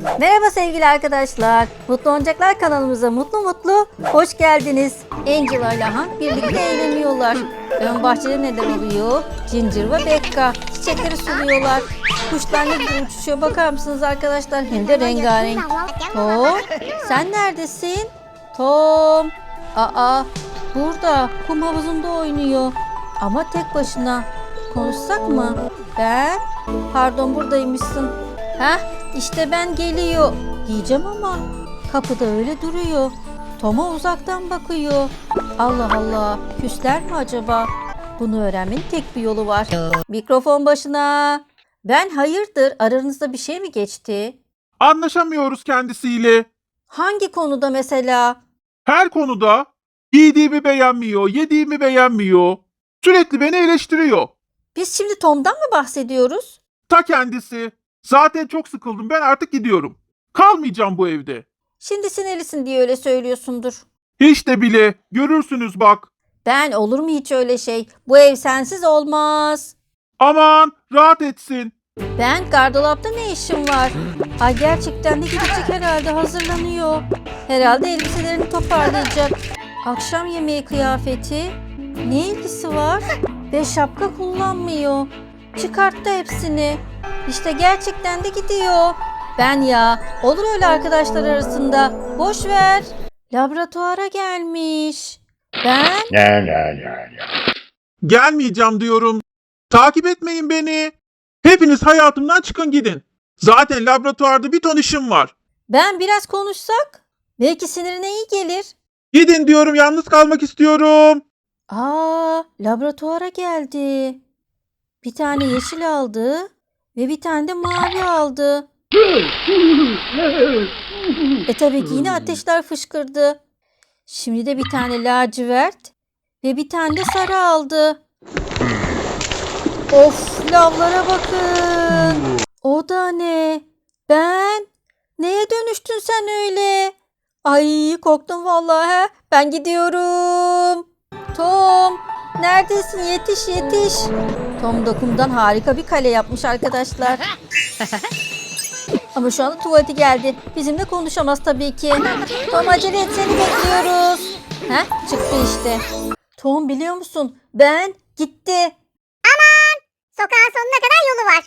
Merhaba sevgili arkadaşlar. Mutlu Oyuncaklar kanalımıza mutlu mutlu hoş geldiniz. Angela ile Hank birlikte eğleniyorlar. Ön bahçede neler oluyor? Ginger ve Becca çiçekleri suluyorlar. Kuşlar ne güzel uçuşuyor bakar mısınız arkadaşlar? Hem de rengarenk. Tom sen neredesin? Tom. Aa burada kum havuzunda oynuyor. Ama tek başına. Konuşsak mı? Ben? Pardon buradaymışsın. Heh işte ben geliyor. Diyeceğim ama kapıda öyle duruyor. Tom'a uzaktan bakıyor. Allah Allah küsler mi acaba? Bunu öğrenmenin tek bir yolu var. Mikrofon başına. Ben hayırdır aranızda bir şey mi geçti? Anlaşamıyoruz kendisiyle. Hangi konuda mesela? Her konuda giydiğimi beğenmiyor, yediğimi beğenmiyor. Sürekli beni eleştiriyor. Biz şimdi Tom'dan mı bahsediyoruz? Ta kendisi. Zaten çok sıkıldım. Ben artık gidiyorum. Kalmayacağım bu evde. Şimdi sinirlisin diye öyle söylüyorsundur. Hiç de bile. Görürsünüz bak. Ben olur mu hiç öyle şey? Bu ev sensiz olmaz. Aman rahat etsin. Ben gardolapta ne işim var? Ay gerçekten de gidecek herhalde hazırlanıyor. Herhalde elbiselerini toparlayacak. Akşam yemeği kıyafeti. Ne ilgisi var? Ve şapka kullanmıyor. Çıkarttı hepsini. İşte gerçekten de gidiyor. Ben ya olur öyle arkadaşlar arasında. Boş ver. Laboratuvara gelmiş. Ben La la la la. Gelmeyeceğim diyorum. Takip etmeyin beni. Hepiniz hayatımdan çıkın gidin. Zaten laboratuvarda bir ton işim var. ben biraz konuşsak belki sinirine iyi gelir. Gidin diyorum yalnız kalmak istiyorum. Aa, laboratuvara geldi. Bir tane yeşil aldı ve bir tane de mavi aldı. E tabii yine ateşler fışkırdı. Şimdi de bir tane lacivert ve bir tane de sarı aldı. Of lavlara bakın. O da ne? Ben? Neye dönüştün sen öyle? Ay korktum vallahi. Ben gidiyorum. Neredesin? Yetiş, yetiş. Tom da kumdan harika bir kale yapmış arkadaşlar. Ama şu anda tuvaleti geldi. Bizimle konuşamaz tabii ki. Tom acele et seni bekliyoruz. Heh, çıktı işte. Tom biliyor musun? Ben gitti. Sokağın sonuna kadar yolu var.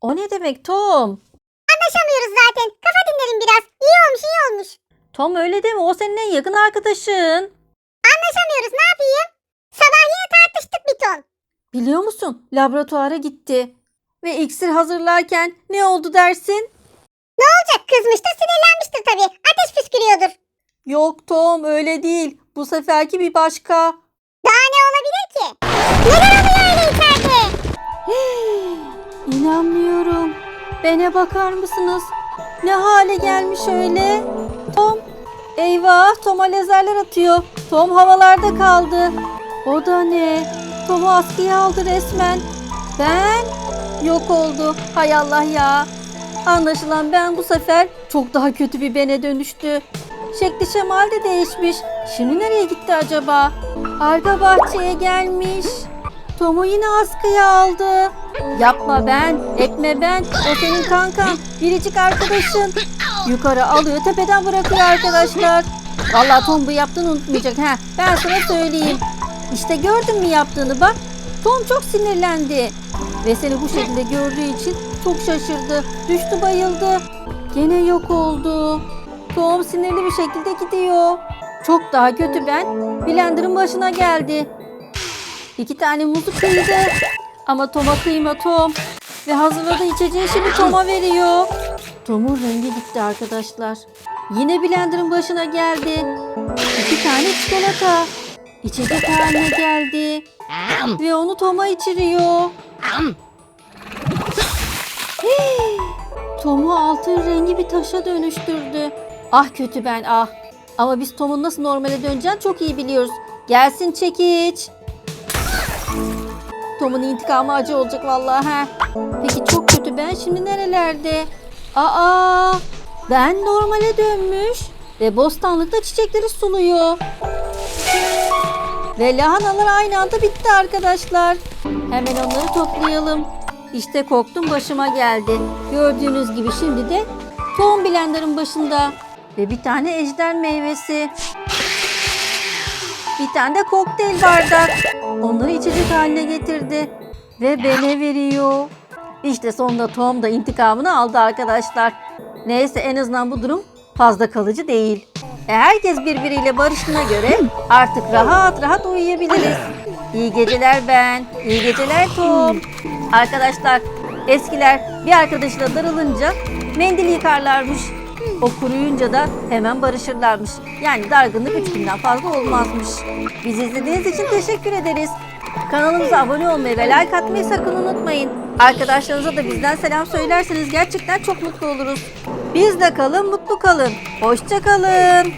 O ne demek Tom? Anlaşamıyoruz zaten. Kafa dinlerim biraz. İyi olmuş iyi olmuş. Tom öyle deme o senin en yakın arkadaşın. Anlaşamıyoruz ne yapayım? Sabah yine tartıştık bir ton. Biliyor musun? Laboratuvara gitti. Ve iksir hazırlarken ne oldu dersin? Olacak kızmış da sinirlenmiştir tabii. Ateş püskürüyordur. Yok Tom öyle değil. Bu seferki bir başka. Daha ne olabilir ki? Neler oluyor öyle içeride? İnanmıyorum. Bene bakar mısınız? Ne hale gelmiş öyle? Tom. Eyvah Tom'a lazerler atıyor. Tom havalarda kaldı. O da ne? Tom'u askıya aldı resmen. Ben? Yok oldu. Hay Allah ya. Anlaşılan ben bu sefer çok daha kötü bir bene dönüştü. Şekli şemal de değişmiş. Şimdi nereye gitti acaba? Arka bahçeye gelmiş. Tom'u yine askıya aldı. Yapma ben, etme ben. O senin kankan, biricik arkadaşın. Yukarı alıyor, tepeden bırakıyor arkadaşlar. Vallahi Tom bu yaptığını unutmayacak. ha. Ben sana söyleyeyim. İşte gördün mü yaptığını bak. Tom çok sinirlendi. Ve seni bu şekilde gördüğü için çok şaşırdı. Düştü bayıldı. Gene yok oldu. Tom sinirli bir şekilde gidiyor. Çok daha kötü ben. Blender'ın başına geldi. İki tane muzu kıydı. Ama Tom'a kıyma Tom. Ve hazırladığı içeceği şimdi Tom'a veriyor. Tom'un rengi gitti arkadaşlar. Yine blenderın başına geldi. İki tane çikolata. İçecek haline geldi. Ve onu Tom'a içiriyor. Tom'u altın rengi bir taşa dönüştürdü. Ah kötü ben ah. Ama biz Tom'un nasıl normale döneceğini çok iyi biliyoruz. Gelsin çekiç. Tom'un intikamı acı olacak vallahi ha. Peki çok kötü ben şimdi nerelerde? Aa! Ben normale dönmüş ve bostanlıkta çiçekleri suluyor. Ve lahanalar aynı anda bitti arkadaşlar. Hemen onları toplayalım. İşte korktum başıma geldi. Gördüğünüz gibi şimdi de Tom blenderın başında. Ve bir tane ejder meyvesi. Bir tane de kokteyl bardak. Onları içecek haline getirdi. Ve bene veriyor. İşte sonunda Tom da intikamını aldı arkadaşlar. Neyse en azından bu durum fazla kalıcı değil. E, herkes birbiriyle barıştığına göre artık rahat rahat uyuyabiliriz. İyi geceler ben. İyi geceler Tom. Arkadaşlar eskiler bir arkadaşıyla darılınca mendil yıkarlarmış. O kuruyunca da hemen barışırlarmış. Yani dargınlık üç günden fazla olmazmış. Bizi izlediğiniz için teşekkür ederiz. Kanalımıza abone olmayı ve like atmayı sakın unutmayın. Arkadaşlarınıza da bizden selam söylerseniz gerçekten çok mutlu oluruz. Bizle kalın, mutlu kalın. Hoşça kalın.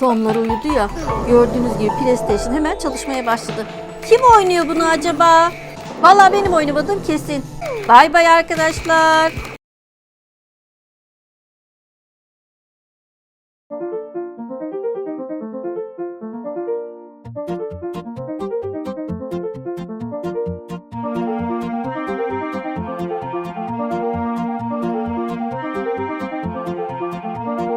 Tomlar uyudu ya. Gördüğünüz gibi PlayStation hemen çalışmaya başladı. Kim oynuyor bunu acaba? Vallahi benim oynamadığım kesin. Bay bay arkadaşlar.